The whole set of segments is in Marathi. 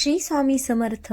श्री स्वामी समर्थ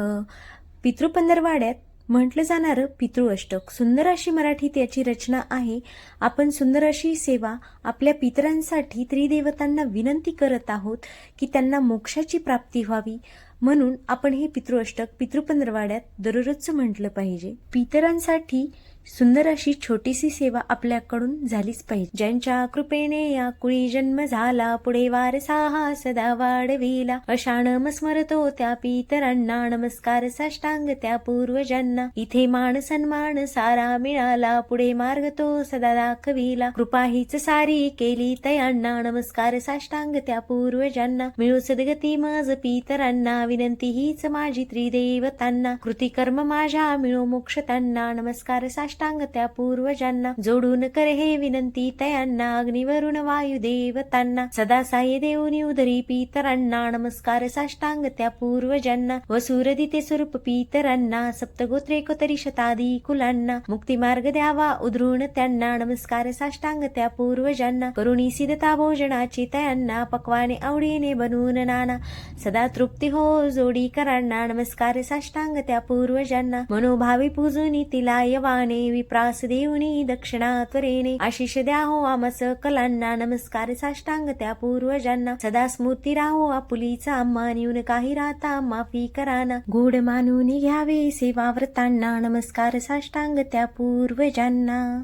पितृपंधरवाड्यात म्हटलं जाणारं पितृ अष्टक सुंदर अशी मराठीत याची रचना आहे. आपण सुंदर अशी सेवा आपल्या पितरांसाठी त्रिदेवतांना विनंती करत आहोत की त्यांना मोक्षाची प्राप्ती व्हावी. म्हणून आपण हे पितृअष्टक पितृपंधरवाड्यात दररोजचं म्हटलं पाहिजे. पितरांसाठी सुंदर अशी छोटीशी सेवा आपल्याकडून झालीच पाहिजे. ज्यांच्या कृपेने या कुळी जन्म झाला पुढे वारसा हा सदा वाढविला अशाण स्मरतो त्या पितरांना नमस्कार साष्टांग त्या पूर्वजांना. इथे मान सन्मान सारा मिळाला पुढे मार्ग तो सदा दाखविला. कृपा हीच सारी केली तयांना नमस्कार साष्टांग त्या पूर्वजांना. मिळू सदगती मज पितरांना विनंती हीच माझी त्रिदेवतांना कृती कर्म माझ्या मिळो मोक्ष त्यांना नमस्कार साष्टांग त्या पूर्वजांना. जोडून करे हे विनंती तयांना. अग्निवरुण वायू देवतांना सदा साय देऊनी उदरी पितरांना नमस्कार साष्टांग त्या पूर्वजांना. वसुरदिते स्वरूप पितरांना सप्तगोत्रे कोतरी शतादी कुलांना. मुक्ती मार्ग द्यावा उधरून त्यांना. नमस्कार साष्टांग त्या पूर्वजांना. करुणी सिद्धता भोजनाची तयांना. पक्वाने आवडीने बनून नाना. सदा तृप्ती हो जोडी करांना नमस्कार साष्टांग त्या पूर्वजांना. मनोभावी पूजुनी तिला यवाने विप्रास देऊनी दक्षिणा त्वरेने आशिष द्या हो आमस कलांना नमस्कार साष्टांग त्या पूर्वजांना. सदा स्मृती राहो आपुलीचा आम्हा येऊन काही राहता माफी कराना. गोड मानून घ्यावे सेवा व्रतांना नमस्कार साष्टांग त्या पूर्वजांना.